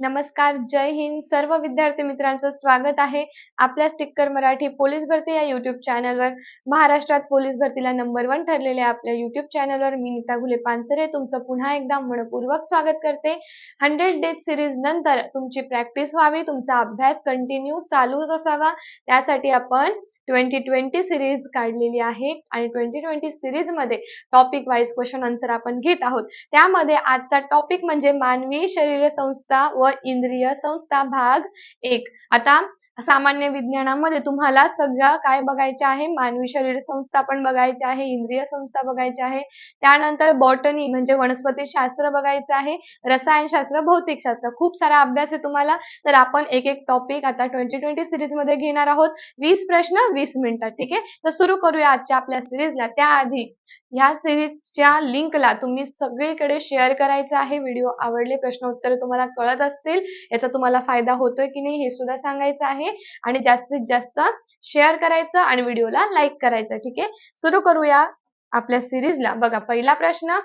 नमस्कार जय हिंद. सर्व विद्यार्थी मित्रांचं स्वागत आहे आपल्या स्टिक्कर मराठी पोलीस भरती या युट्यूब चॅनलवर महाराष्ट्रात पोलीस भरतीला नंबर वन ठरलेल्या आपल्या युट्यूब चॅनलवर मी नीता घुले पानसरे तुमचं पुन्हा एकदा मनपूर्वक स्वागत करते. हंड्रेड डेज सिरीज नंतर तुमची प्रॅक्टिस व्हावी तुमचा अभ्यास कंटिन्यू चालूच असावा. त्यासाठी आपण ट्वेंटी ट्वेंटी सिरीज काढलेली आहे आणि ट्वेंटी ट्वेंटी सिरीजमध्ये टॉपिक वाईज क्वेश्चन आन्सर आपण घेत आहोत. त्यामध्ये आजचा टॉपिक म्हणजे मानवी शरीर संस्था व इंद्रिय संस्था भाग एक. आता सामान्य विज्ञानामध्ये तुम्हाला सगळं काय बघायचे आहे? मानवी शरीर संस्था पण बघायची आहे इंद्रिय संस्था बघायची आहे. त्यानंतर बॉटनी म्हणजे वनस्पती शास्त्र बघायचं आहे रसायनशास्त्र भौतिकशास्त्र खूप सारा अभ्यास आहे तुम्हाला. तर आपण एक एक टॉपिक आता ट्वेंटी ट्वेंटी सिरीजमध्ये घेणार आहोत. वीस प्रश्न वीस मिनिटात ठीक आहे? तर सुरू करूया आजच्या आपल्या सिरीजला त्याआधी ह्या सिरीजच्या लिंकला तुम्ही सगळीकडे शेअर करायचं आहे. व्हिडिओ आवडले प्रश्न उत्तर तुम्हाला कळत असतील याचा तुम्हाला फायदा होतोय की नाही हे सुद्धा सांगायचं आहे. आणि जास्तीत जास्त शेअर करायचं आणि व्हिडिओला लाईक करायचं ठीक आहे? सुरू करूया आपल्या सिरीजला बघा पहिला प्रश्न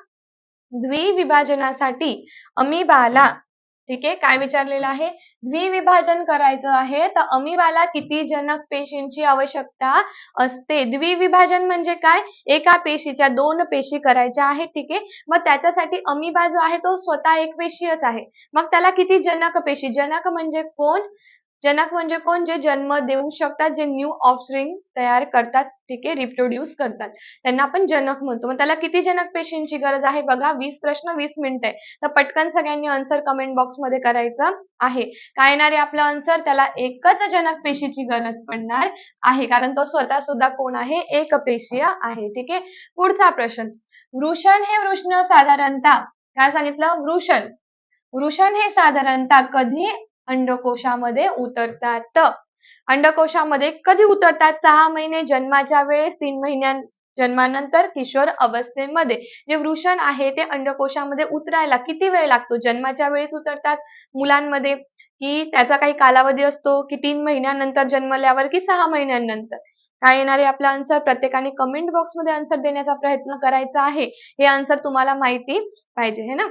द्विविभाजनासाठी अमिबाला ठीक आहे? काय विचारलेलं आहे? द्विविभाजन करायचं आहे तर अमिबाला किती जनक पेशींची आवश्यकता असते? द्विविभाजन म्हणजे काय? एका पेशीच्या दोन पेशी करायच्या आहेत ठीक आहे? मग त्याच्यासाठी अमिबा जो आहे तो स्वतः एक पेशीच आहे. मग त्याला किती जनक पेशी? जनक म्हणजे कोण? जनक म्हणजे कोण? जे जन्म देऊ शकतात जे न्यू ऑफस्प्रिंग तयार करतात ठीक आहे? रिप्रोड्यूस करतात. त्यांना आपण जनक म्हणतो. मग त्याला किती जनक पेशींची गरज आहे? बघा वीस प्रश्न वीस मिनिटं आहे. तर पटकन सगळ्यांनी आन्सर कमेंट बॉक्समध्ये करायचं आहे. काय येणार आहे आपला आन्सर त्याला एकच जनक पेशीची गरज पडणार आहे. कारण तो स्वतः सुद्धा कोण आहे? एक पेशीय आहे. ठीक आहे? पुढचा प्रश्न. वृषण हे वृष्ण साधारणतः काय सांगितलं? वृषण. वृषण हे साधारणतः कधी अंडकोशामध्ये उतरतात. अंडकोशामध्ये कधी उतरतात? सहा महिने जन्माच्या वेळेस तीन महिन्या जन्मानंतर किशोर अवस्थेमध्ये. जे वृषण आहे ते अंडकोशामध्ये उतरायला किती वेळ लागतो? जन्माच्या वेळेस उतरतात मुलांमध्ये? की त्याचा काही कालावधी असतो? की तीन महिन्यानंतर जन्मल्यावर की सहा महिन्यानंतर? काय येणार आहे आपला आन्सर प्रत्येकाने कमेंट बॉक्समध्ये आन्सर देण्याचा प्रयत्न करायचा आहे. हे आन्सर तुम्हाला माहिती पाहिजे है ना?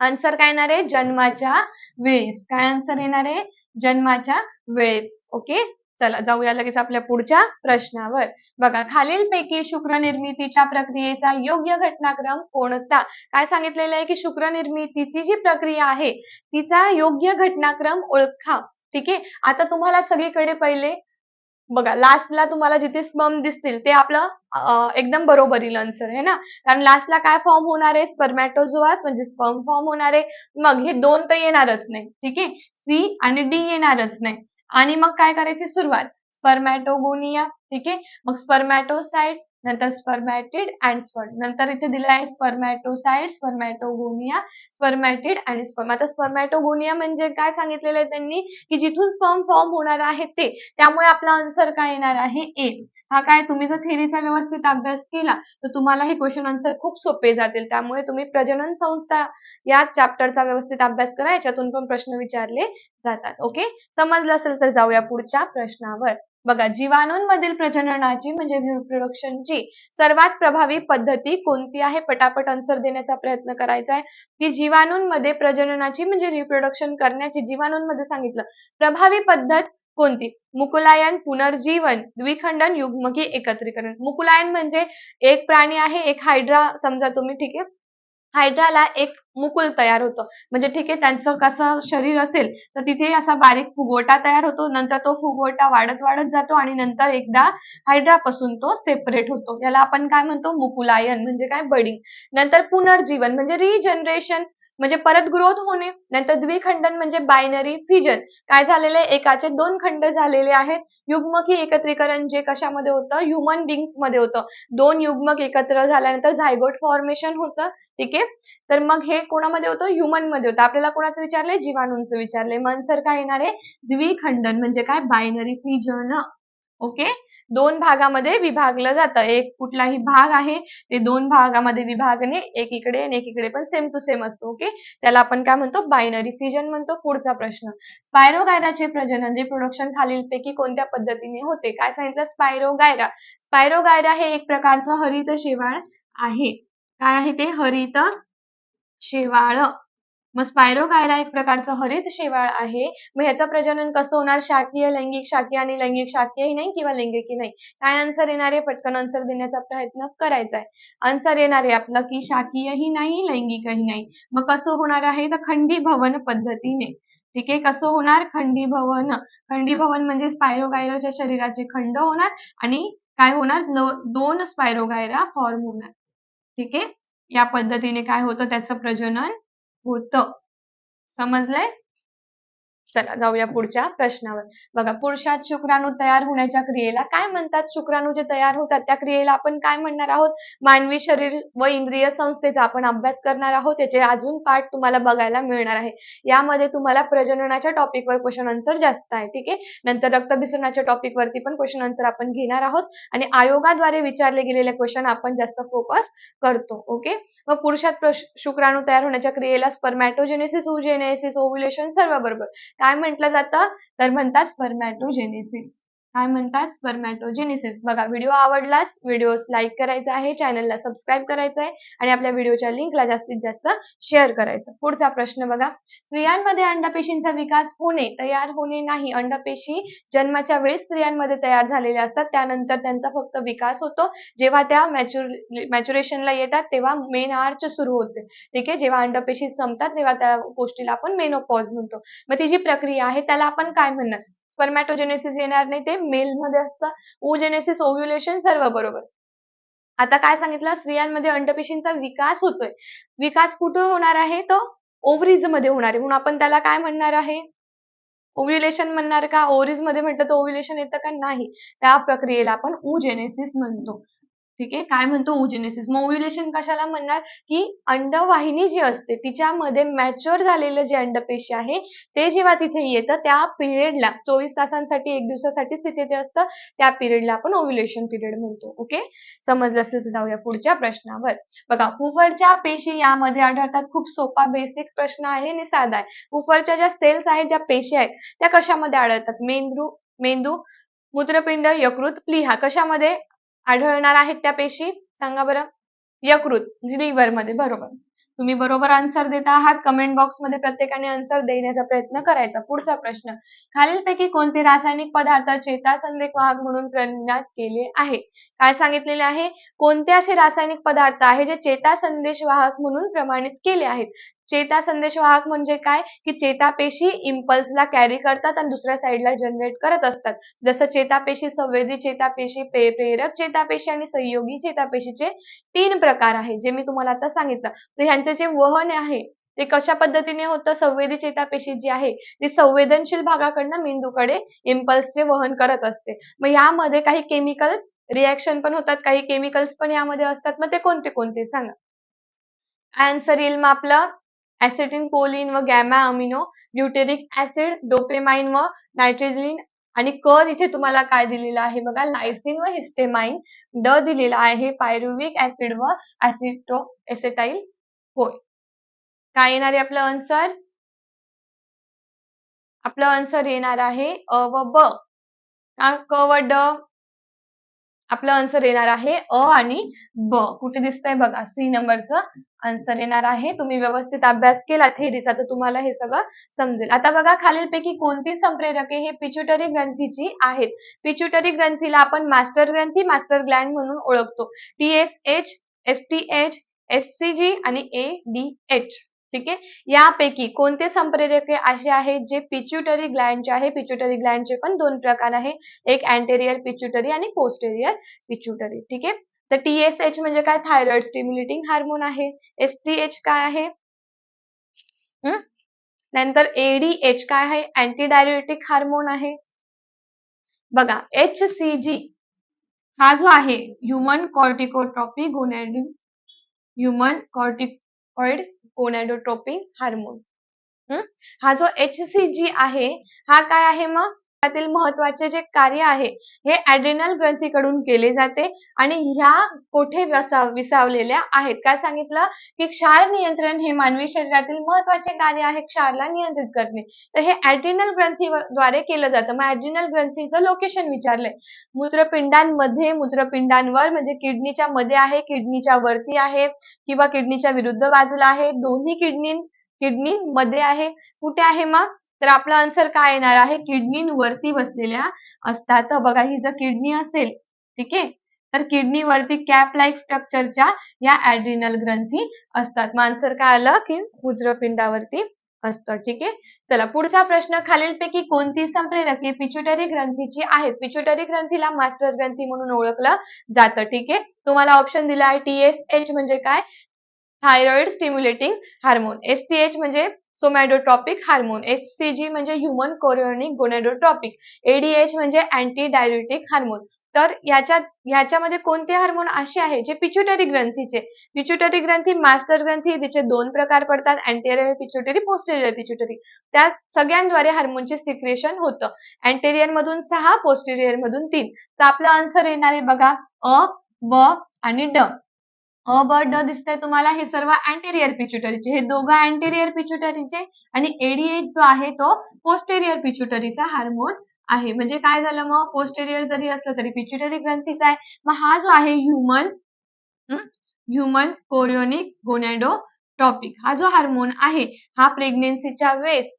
आन्सर काय येणार आहे? जन्माच्या वेळेस. काय आन्सर येणार आहे? जन्माच्या वेळेस. ओके चला जाऊया लगेच आपल्या पुढच्या प्रश्नावर. बघा खालीलपैकी शुक्र निर्मितीच्या प्रक्रियेचा योग्य घटनाक्रम कोणता? काय सांगितलेलं आहे की शुक्र निर्मितीची जी प्रक्रिया आहे तिचा योग्य घटनाक्रम ओळखा. ठीक आहे? आता तुम्हाला सगळीकडे पहिले बघा लास्टला तुम्हाला जिथे स्पर्म दिसतील ते आपलं एकदम बरोबरील आन्सर आहे ना? कारण लास्टला काय फॉर्म होणार आहे? स्पर्मॅटोझोआस म्हणजे स्पर्म फॉर्म होणार आहे. मग हे दोन तर येणारच नाही ठीक आहे? सी आणि डी येणारच नाही. आणि मग काय करायची सुरुवात? स्पर्मॅटोगोनिया ठीक आहे? मग स्पर्मॅटोसाइट नंतर स्पर्मॅटिड अँड स्पर्म नंतर इथे दिलं आहे स्पर्मॅटोसाइड स्पर्मॅटोगोनिया स्पर्मॅटिड आणि स्पर्म आता स्पर्मॅटोगोनिया म्हणजे काय सांगितलेलं आहे त्यांनी? की जिथून स्पर्म फॉर्म होणार आहे ते. त्यामुळे आपला आन्सर काय येणार आहे? ए हा काय तुम्ही जर थेरीचा व्यवस्थित अभ्यास केला तर तुम्हाला हे क्वेश्चन आन्सर खूप सोपे जातील. त्यामुळे तुम्ही प्रजनन संस्था या चॅप्टरचा व्यवस्थित अभ्यास करा. याच्यातून पण प्रश्न विचारले जातात. ओके समजलं असेल तर जाऊया पुढच्या प्रश्नावर. बघा जीवाणूंमधील प्रजननाची म्हणजे रिप्रोडक्शनची सर्वात प्रभावी पद्धती कोणती आहे? पटापट आन्सर देण्याचा प्रयत्न करायचा आहे. की जीवाणूंमध्ये प्रजननाची म्हणजे रिप्रोडक्शन करण्याची जीवाणूंमध्ये सांगितलं. प्रभावी पद्धत कोणती? मुकुलायन पुनर्जीवन द्विखंडन युग्मकी एकत्रीकरण. मुकुलायन म्हणजे एक प्राणी आहे एक हायड्रा समजा तुम्ही ठीक आहे? हायड्राला एक मुकुल तयार होतो. म्हणजे ठीक आहे त्यांचं कसं शरीर असेल तर तिथे असा बारीक फुगवटा तयार होतो. नंतर तो फुगवटा वाढत वाढत जातो आणि नंतर एकदा हायड्रापासून तो सेपरेट होतो. याला आपण काय म्हणतो? मुकुलायन म्हणजे काय? बडिंग नंतर पुनर्जीवन म्हणजे रिजनरेशन म्हणजे परत ग्रोथ होणे नंतर द्विखंडन म्हणजे बायनरी फिजन काय झालेले एकाचे दोन खंड झालेले आहेत. युग्मकी एकत्रीकरण जे कशामध्ये होतं? ह्युमन बिंग्समध्ये होतं. दोन युग्मक एकत्र झाल्यानंतर झायगोट फॉर्मेशन होतं. ठीक आहे? तर मग हे कोणामध्ये होतं? ह्युमनमध्ये होतं. आपल्याला कोणाचं विचारले जीवाणूंचं विचारलंय. मनसर काय येणार आहे? द्विखंडन म्हणजे काय? Binary fission okay? दोन भागामध्ये विभागलं जातं. एक कुठलाही भाग आहे ते दोन भागामध्ये विभागणे एक इकडे आणि एकीकडे पण सेम टू सेम असतो ओके? त्याला आपण काय म्हणतो? बायनरी फिजन म्हणतो पुढचा प्रश्न. स्पायरोगायराचे प्रजनन म्हणजे रिप्रोडक्शन खालीलपैकी कोणत्या पद्धतीने होते? काय सांगितलं? स्पायरोगायरा स्पायरोगायरा हे एक प्रकारचं हरित शेवाळ आहे. काय आहे ते? हरित शेवाळ. मग स्पायरोगायरा एक प्रकारचं हरित शेवाळ आहे. मग ह्याचं प्रजनन कसं होणार? शाकीय लैंगिक शाकीय आणि लैंगिक शाकीयही नाही किंवा लैंगिकी नाही? काय आन्सर येणार आहे? पटकन आन्सर देण्याचा प्रयत्न करायचा आहे. आन्सर येणार आहे आपलं की शाकीयही नाही लैंगिकही नाही. मग कसं होणार आहे? तर खंडी भवन पद्धतीने. ठीक आहे? कसं होणार? खंडी भवन खंडी भवन म्हणजे स्पायरोगायराच्या शरीराचे खंड होणार आणि काय होणार? दोन स्पायरोगायरा फॉर्म होणार. ठीक आहे? या पद्धतीने काय होतं? त्याचं प्रजनन होतं. समजलंय? चला जाऊया पुढच्या प्रश्नावर. बघा पुरुषात शुक्राणू तयार होण्याच्या क्रियेला काय म्हणतात? शुक्राणू जे तयार होतात त्या क्रियेला आपण काय म्हणणार आहोत? मानवी शरीर व इंद्रिय संस्थेचा आपण अभ्यास करणार आहोत. त्याचे अजून पाठ तुम्हाला बघायला मिळणार आहे. यामध्ये तुम्हाला प्रजननाच्या टॉपिकवर क्वेश्चन आन्सर जास्त आहे ठीक आहे? नंतर रक्तभिसरणाच्या टॉपिक वरती पण क्वेश्चन आन्सर आपण घेणार आहोत. आणि आयोगाद्वारे विचारले गेलेले क्वेश्चन आपण जास्त फोकस करतो ओके मग पुरुषात शुक्राणू तयार होण्याच्या क्रियेला स्पर्मॅटोजेनेसिस ओजेनेसिस ओव्युलेशन सर्व बरोबर काय म्हटलं जातं? तर म्हणतात स्पर्मॅटोजेनेसिस काय म्हणतात? स्पर्मॅटोजेनेसिस बघा व्हिडिओ आवडलास व्हिडिओस लाईक करायचा आहे चॅनलला सबस्क्राईब करायचं आहे आणि आपल्या व्हिडिओच्या लिंकला जास्तीत जास्त शेअर करायचं. पुढचा प्रश्न बघा. स्त्रियांमध्ये अंडपेशींचा विकास होणे तयार होणे नाही. अंडपेशी जन्माच्या वेळी स्त्रियांमध्ये तयार झालेल्या असतात. त्यानंतर त्यांचा फक्त विकास होतो. जेव्हा त्या मॅच्युर मॅच्युरेशनला येतात तेव्हा मेन आर्च सुरू होते. ठीक आहे? जेव्हा अंडपेशी संपतात तेव्हा त्या गोष्टीला आपण मेनोपॉज म्हणतो. मग ती जी प्रक्रिया आहे त्याला आपण काय म्हणणार? स्पर्मॅटोजेनेसिस येणार नाही ते मेल मध्ये असतं. ओजेनेसिस ओव्ह्युलेशन सर्व बरोबर. आता काय सांगितलं? स्त्रियांमध्ये अंडपेशींचा विकास होतोय. विकास कुठे होणार आहे? तर ओव्हरीजमध्ये होणार आहे. म्हणून आपण त्याला काय म्हणणार आहे? ओव्ह्युलेशन म्हणणार का? ओव्हरीजमध्ये म्हटलं तर ओव्ह्युलेशन येतं का? नाही. त्या प्रक्रियेला आपण ओजेनेसिस म्हणतो. ठीक आहे? काय म्हणतो? ओजेनेसिस मग ओव्ह्युलेशन कशाला म्हणणार? की अंडवाहिनी जी असते तिच्यामध्ये मॅच्युअर झालेलं जे अंडपेशी आहे ते जेव्हा तिथे येतं त्या पिरियडला चोवीस तासांसाठी एक दिवसासाठीच तिथे ते असतं त्या पिरियडला आपण ओव्ह्युलेशन पिरियड म्हणतो. ओके? समजलं असेल तर जाऊया पुढच्या प्रश्नावर. बघा हुफरच्या पेशी यामध्ये आढळतात खूप सोपा बेसिक प्रश्न आहे आणि साधा आहे. हुफरच्या ज्या सेल्स आहेत ज्या पेशी आहेत त्या कशामध्ये आढळतात? मेंदू मेंदू मूत्रपिंड यकृत प्लीहा. कशामध्ये? आढळणार आहेत त्या पेशी? सांगा बरं. यकृत लिव्हरमध्ये बरोबर. तुम्ही बरोबर आन्सर देत आहात. कमेंट बॉक्समध्ये प्रत्येकाने आन्सर देण्याचा प्रयत्न करायचा. पुढचा प्रश्न खालीलपैकी कोणते रासायनिक पदार्थ चेतासंदेश वाहक म्हणून प्रज्ञात केले आहे? काय सांगितलेले आहे? कोणते असे रासायनिक पदार्थ आहे जे चेता संदेश वाहक म्हणून प्रमाणित केले आहेत? चेता संदेश वाहक म्हणजे काय? की चेतापेशी इम्पल्सला कॅरी करतात आणि दुसऱ्या साईडला जनरेट करत असतात. जसं चेतापेशी संवेदी चेतापेशी प्रेरक चेतापेशी आणि संयोगी चेतापेशीचे तीन प्रकार आहेत जे मी तुम्हाला आता सांगितलं. तर ह्यांचे जे वहन आहे ते कशा पद्धतीने होतं? संवेदी चेतापेशी जी आहे ती संवेदनशील भागाकडनं मेंदूकडे इम्पल्सचे वहन करत असते. मग यामध्ये काही केमिकल रिॲक्शन पण होतात काही केमिकल्स पण यामध्ये असतात. मग ते कोणते कोणते? सांगा. आन्सर येईल मग आपलं. ऍसिटिन कोलिन व gamma amino butyric acid dopamine व नायट्रोजिन आणि क इथे तुम्हाला काय दिलेलं आहे बघा लायसिन व हिस्टेमाइन ड दिलेला आहे पायरुविक ऍसिड व ऍसिटो एसेटाईल होय काय येणार आहे आपलं आन्सर आपलं आन्सर येणार आहे अ व ब. क व ड? आपलं आन्सर येणार आहे अ आणि ब. कुठे दिसतंय बघा सी नंबरचं आन्सर येणार आहे. तुम्ही व्यवस्थित अभ्यास केला थेरीचा तर तुम्हाला हे सगळं समजेल. आता बघा खालीलपैकी कोणती संप्रेरके हे पिच्युटरी ग्रंथीची आहेत. पिच्युटरी ग्रंथीला आपण मास्टर ग्रंथी मास्टर ग्लँड म्हणून ओळखतो. T S H S T H S C G आणि ए डी एच ठीक आहे? यापैकी कोणते संप्रेरके असे आहेत जे पिच्युटरी ग्लँडचे आहे? पिच्युटरी ग्लँडचे पण दोन प्रकार आहे एक अँटेरियर पिच्युटरी आणि पोस्टेरियर पिच्युटरी ठीक आहे? तर टीएसएच म्हणजे काय? थायरॉइड स्टिम्युलेटिंग हार्मोन आहे. एसटीएच काय आहे? नंतर एडीएच काय आहे? अँटी डायरेटिक हार्मोन आहे. बघा एच सी जी हा जो आहे human corticotrophy gonadin human corticoid gonadotropin hormone. हा? जो एच सी जी आहे हा काय आहे मग? त्यातील महत्त्वाचे जे कार्य आहे हे ऍड्रिनल ग्रंथीकडून केले जाते आणि ह्या कोठे विसावलेल्या आहेत? काय सांगितलं? की क्षार नियंत्रण हे मानवी शरीरातील महत्त्वाचे कार्य आहे क्षारला नियंत्रित करणे. तर हे ऍड्रिनल ग्रंथीद्वारे केलं जातं. मग ऍड्रिनल ग्रंथीचं लोकेशन विचारलंय. मूत्रपिंडांमध्ये मूत्रपिंडांवर म्हणजे किडनीच्या मध्ये आहे किडनीच्या वरती आहे किंवा किडनीच्या विरुद्ध बाजूला आहे दोन्ही किडनी किडनी मध्ये आहे. कुठे आहे मग? तर आपला आन्सर काय येणार आहे? किडनीवरती बसलेल्या असतात. बघा ही जर किडनी असेल ठीक? आहे तर किडनीवरती कॅप लाईक स्ट्रक्चरच्या या ऍड्रिनल ग्रंथी असतात. मग आन्सर काय आलं? की मूत्रपिंडावरती असतं ठीक? आहे चला पुढचा प्रश्न खालीलपैकी कोणती संप्रेरके पिच्युटरी ग्रंथीची आहेत? पिच्युटरी ग्रंथीला मास्टर ग्रंथी म्हणून ओळखलं जातं ठीक? आहे तुम्हाला ऑप्शन दिला आहे टी एस एच म्हणजे काय? Thyroid stimulating hormone S T H म्हणजे somatotropic hormone H C G म्हणजे ह्युमन कोरिओनिक गोनेडोट्रॉपिक एडीएच म्हणजे अँटी डायरेटिक हार्मोन. तर याच्यात याच्यामध्ये कोणते हार्मोन असे आहे जे पिच्युटरी ग्रंथीचे? पिच्युटरी ग्रंथी मास्टर ग्रंथी तिचे दोन प्रकार पडतात अँटेरियर पिच्युटरी पोस्टेरियर पिच्युटरी त्या सगळ्यांद्वारे हार्मोनचे सिक्रेशन होतं. अँटेरियर मधून सहा पोस्टेरियर मधून तीन. तर आपला आन्सर येणार आहे बघा अ ब आणि ड. अ ब ड दिसतंय तुम्हाला हे सर्व अँटेरियर पिच्युटरीचे हे दोघं अँटेरियर पिच्युटरीचे आणि एडीएच जो आहे तो पोस्टेरियर पिच्युटरीचा हार्मोन आहे. म्हणजे काय झालं मग? पोस्टेरियर जरी असलं तरी पिच्युटरी ग्रंथीचा आहे. मग हा जो आहे human human chorionic gonadotropic हा जो हार्मोन आहे हा प्रेग्नेन्सीच्या वेळेस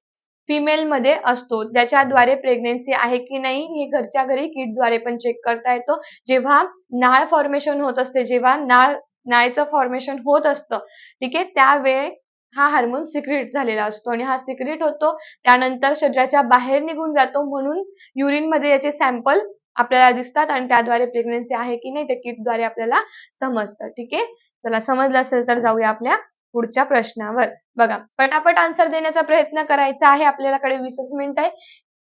फिमेल मध्ये असतो. ज्याच्याद्वारे प्रेग्नेन्सी आहे की नाही हे घरच्या घरी किटद्वारे पण चेक करता येतो. जेव्हा नाळ फॉर्मेशन होत असते जेव्हा नाळ नायचं फॉर्मेशन होत असतं. ठीक आहे? त्यावेळे हा हार्मोन सिक्रेट झालेला असतो आणि हा सिक्रेट होतो त्यानंतर शरीराच्या बाहेर निघून जातो म्हणून युरिनमध्ये याचे सॅम्पल आपल्याला दिसतात आणि त्याद्वारे प्रेग्नेन्सी आहे की नाही ते किटद्वारे आपल्याला समजतं. ठीक आहे? चला समजलं असेल तर जाऊया आपल्या पुढच्या प्रश्नावर. बघा पटापट आन्सर देण्याचा प्रयत्न करायचा आहे. आपल्याकडे वीसच मिनिट आहे.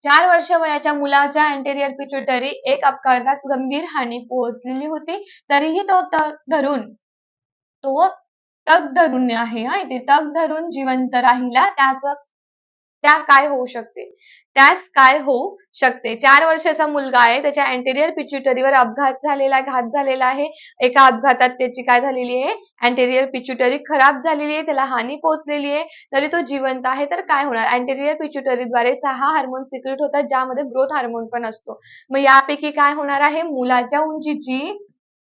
चार वर्ष वयाच्या मुलाच्या अँटेरियर पिच्युटरी एक अपघातात गंभीर हानी पोहोचलेली होती. तरीही तो धरून तो तग धरून आहे हा इथे तग धरून जिवंत राहिला त्याच त्या काय होऊ शकते? त्यास काय होऊ शकते? चार वर्षाचा मुलगा आहे त्याच्या अँटेरियर पिच्युटरीवर अपघात झालेला घात झालेला आहे. एका अपघातात त्याची काय झालेली आहे? अँटेरियर पिच्युटरी खराब झालेली आहे त्याला हानी पोहोचलेली आहे. तरी तो जिवंत आहे तर काय होणार? अँटेरियर पिच्युटरीद्वारे सहा हार्मोन सिक्रेट होतात ज्यामध्ये ग्रोथ हार्मोन पण असतो. मग यापैकी काय होणार आहे? मुलाच्या उंचीची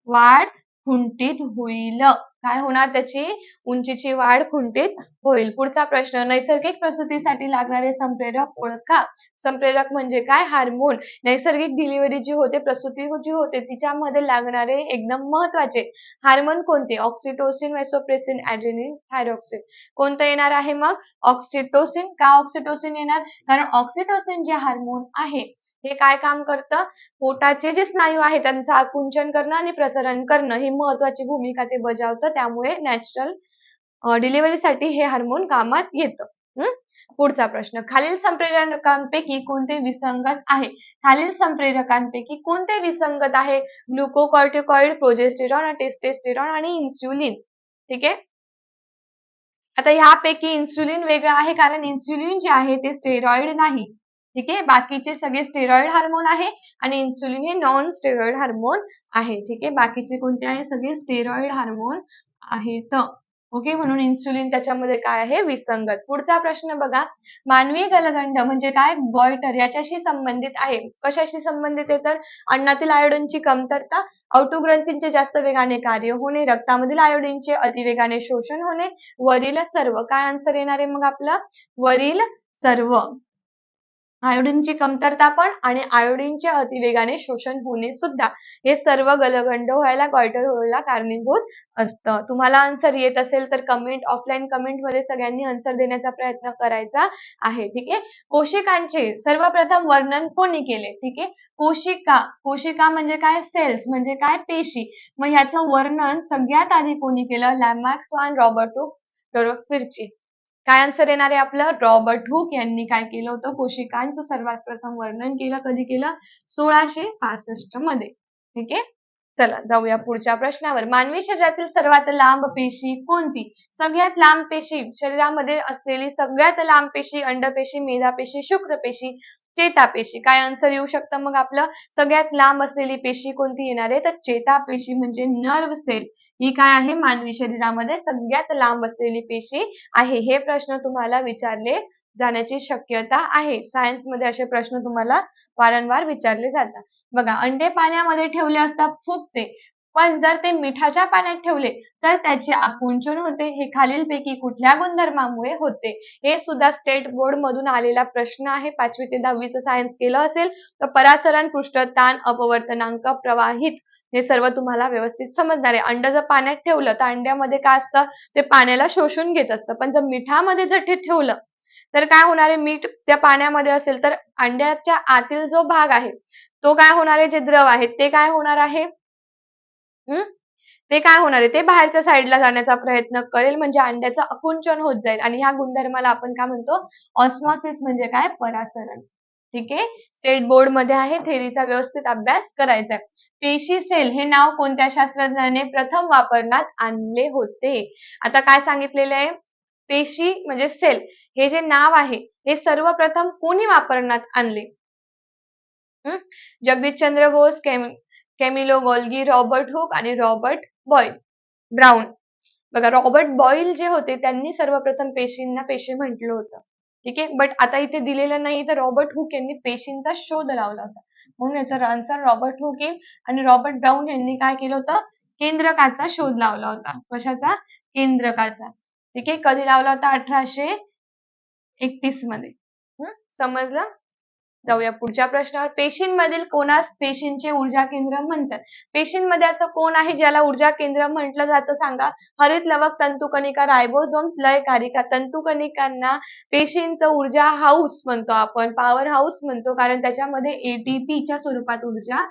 वाढ खुंटीत होईल. काय होणार? त्याची उंचीची वाढ खुंटीत होईल. पुढचा प्रश्न नैसर्गिक प्रसूतीसाठी लागणारे संप्रेरक ओळखा. संप्रेरक म्हणजे काय? हार्मोन. नैसर्गिक डिलिव्हरी जी होते प्रसूती जी होते तिच्यामध्ये लागणारे एकदम महत्त्वाचे. हार्मोन कोणते? ऑक्सिटोसिन वेसोप्रेसिन ऍड्रेनिन थायरॉक्सिन कोणतं येणार आहे मग? ऑक्सिटोसिन का ऑक्सिटोसिन येणार? कारण ऑक्सिटोसिन जे हार्मोन आहे हे काय काम करतं? पोटाचे जे स्नायू आहेत त्यांचं आकुंचन करणं आणि प्रसारण करणं ही महत्वाची भूमिका ते बजावतं. त्यामुळे नॅचरल डिलिव्हरीसाठी हे हार्मोन कामात येतं. पुढचा प्रश्न. खालील संप्रेरकांपैकी कोणते विसंगत आहे? खालील संप्रेरकांपैकी कोणते विसंगत आहे? ग्लुकोकॉर्टिकॉइड प्रोजेस्टेरॉन टेस्टेस्टेरॉन आणि इन्सुलिन ठीक आहे? आता ह्यापैकी इन्सुलिन वेगळं आहे कारण इन्सुलिन जे आहे ते स्टेरॉइड नाही. ठीक आहे? बाकीचे सगळे स्टेरॉइड हार्मोन आहे आणि इन्सुलिन हे नॉन स्टेरॉइड हार्मोन आहे. ठीक आहे? बाकीचे कोणते आहे? सगळे स्टेरॉइड हार्मोन आहेत. ओके म्हणून इन्सुलिन त्याच्यामध्ये काय आहे? विसंगत. पुढचा प्रश्न बघा. मानवी गलगंड म्हणजे काय? गॉयटर याच्याशी संबंधित आहे. कशाशी संबंधित आहे तर? अन्नातील आयोडीनची कमतरता ग्रंथींचे जास्त वेगाने कार्य होणे रक्तामधील आयोडीनचे अतिवेगाने शोषण होणे वरील सर्व. काय आन्सर येणार आहे मग आपलं? वरील सर्व. आयोडीनची कमतरता पण आणि आयोडीनचे अतिवेगाने शोषण होणे सुद्धा हे सर्व गलगंड व्हायला गॉयटर व्हायला कारणीभूत असतं. तुम्हाला आन्सर येत असेल तर कमेंट ऑफलाईन कमेंटमध्ये सगळ्यांनी आन्सर देण्याचा प्रयत्न करायचा आहे ठीक आहे? कोशिकांचे सर्वप्रथम वर्णन कोणी केले ठीक आहे? कोशिका कोशिका म्हणजे काय? सेल्स म्हणजे काय? पेशी. मग ह्याचं वर्णन सगळ्यात आधी कोणी केलं? लॅमॅक्स वान रॉबर्टो फिरची काय आन्सर येणार आहे आपलं? रॉबर्ट हुक यांनी काय केलं होतं? कोशिकांचं सर्वात प्रथम वर्णन केलं कधी केलं? सोळाशे पासष्टमध्ये. ठीक आहे? चला जाऊया पुढच्या प्रश्नावर. मानवी शरीरातील सर्वात लांब पेशी कोणती? सगळ्यात लांब पेशी शरीरामध्ये असलेली सगळ्यात लांब पेशी अंडपेशी मेधापेशी शुक्रपेशी चेतापेशी. काय आन्सर येऊ शकतं? मग आपलं सगळ्यात लांब असलेली पेशी कोणती येणार आहे? तर चेतापेशी म्हणजे नर्व सेल ही काय आहे? मानवी शरीरामध्ये सगळ्यात लांब असलेली पेशी आहे. हे प्रश्न तुम्हाला विचारले जाण्याची शक्यता आहे. सायन्समध्ये असे प्रश्न तुम्हाला वारंवार विचारले जातात. बघा अंडे पाण्यामध्ये ठेवले असता फुगते. पण जर ते मिठाच्या पाण्यात ठेवले तर त्याचे आकुंचन होते. हे खालीलपैकी कुठल्या गुणधर्मामुळे होते? हे सुद्धा स्टेट बोर्ड मधून आलेला प्रश्न आहे. पाचवी ते दहावीचं सायन्स केलं असेल तर परासरण पृष्ठ ताण अपवर्तनांक प्रवाहित हे सर्व तुम्हाला व्यवस्थित समजणार आहे. अंड जर पाण्यात ठेवलं तर अंड्यामध्ये काय असतं? ते पाण्याला शोषून घेत असतं. पण जर मिठामध्ये जर ते ठेवलं तर काय होणार आहे? मीठ त्या पाण्यामध्ये असेल तर अंड्याच्या आतील जो भाग आहे तो काय होणार आहे? जे द्रव आहे ते काय होणार आहे? हम्म ते काय होणार आहे? ते बाहेरच्या साईडला जाण्याचा प्रयत्न करेल म्हणजे अंड्याचं अकुंचन होत जाईल. आणि ह्या गुणधर्माला आपण काय म्हणतो? ऑस्मॉसिस म्हणजे काय? परासरण. ठीक आहे? स्टेट बोर्डमध्ये आहे थेरीचा व्यवस्थित अभ्यास करायचा आहे. पेशी सेल हे नाव कोणत्या शास्त्रज्ञाने प्रथम वापरण्यात आणले होते? आता काय सांगितलेले आहे? पेशी म्हणजे सेल हे जे नाव आहे हे सर्वप्रथम कोणी वापरण्यात आणले? Jagdish Chandra Bose Camillo Golgi Robert Hooke आणि रॉबर्ट बॉईल ब्राऊन बघा रॉबर्ट बॉईल जे होते त्यांनी सर्वप्रथम पेशींना पेशी म्हटलं होतं. ठीक आहे? बट आता इथे दिलेलं नाही तर रॉबर्ट हुक यांनी पेशींचा शोध लावला होता. म्हणून याचा आन्सर रॉबर्ट हुक येईल आणि रॉबर्ट ब्राऊन यांनी काय केलं होतं? केंद्रकाचा शोध लावला होता. कशाचा? केंद्रकाचा. ठीक आहे? कधी लावला होता? अठराशे एकतीसमध्ये. समजलं? जाऊया पुढच्या प्रश्नावर. पेशींमधील कोणास पेशींचे ऊर्जा केंद्र म्हणतात? पेशींमध्ये असं कोण आहे ज्याला ऊर्जा केंद्र म्हटलं जातं? सांगा. हरित लवक तंतुकणिका रायबोझोम्स लयकारिका तंतुकणिकांना पेशींचं ऊर्जा हाऊस म्हणतो आपण. पॉवर हाऊस म्हणतो कारण त्याच्यामध्ये एटीपीच्या स्वरूपात ऊर्जा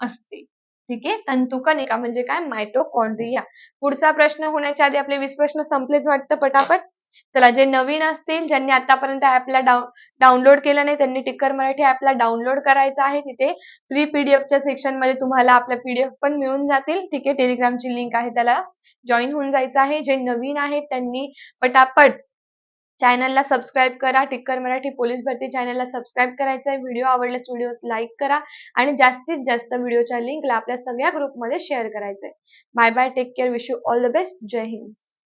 असते. ठीक आहे? तंतुकणिका म्हणजे काय? मायटोकॉन्ड्रिया पुढचा प्रश्न होण्याच्या आधी आपले वीस प्रश्न संपलेच वाटतं पटापट? चला जे नवीन असतील ज्यांनी आतापर्यंत ऍपला डाउनलोड केलं नाही त्यांनी टिक्कर मराठी ऍपला डाउनलोड करायचं आहे तिथे. फ्री पीडीएफच्या सेक्शनमध्ये तुम्हाला आपल्या पीडीएफ पण मिळून जातील. ठीक आहे टेलिग्रामची लिंक आहे त्याला जॉईन होऊन जायचं आहे. जे नवीन आहेत त्यांनी पटापट चॅनलला सबस्क्राईब करा. टिक्कर मराठी पोलीस भरती चॅनलला सबस्क्राईब करायचं आहे. व्हिडिओ आवडल्यास व्हिडिओ लाईक करा आणि जास्तीत जास्त व्हिडिओच्या लिंकला आपल्या सगळ्या ग्रुपमध्ये शेअर करायचंय. Bye bye take care wish you all the best Jai Hind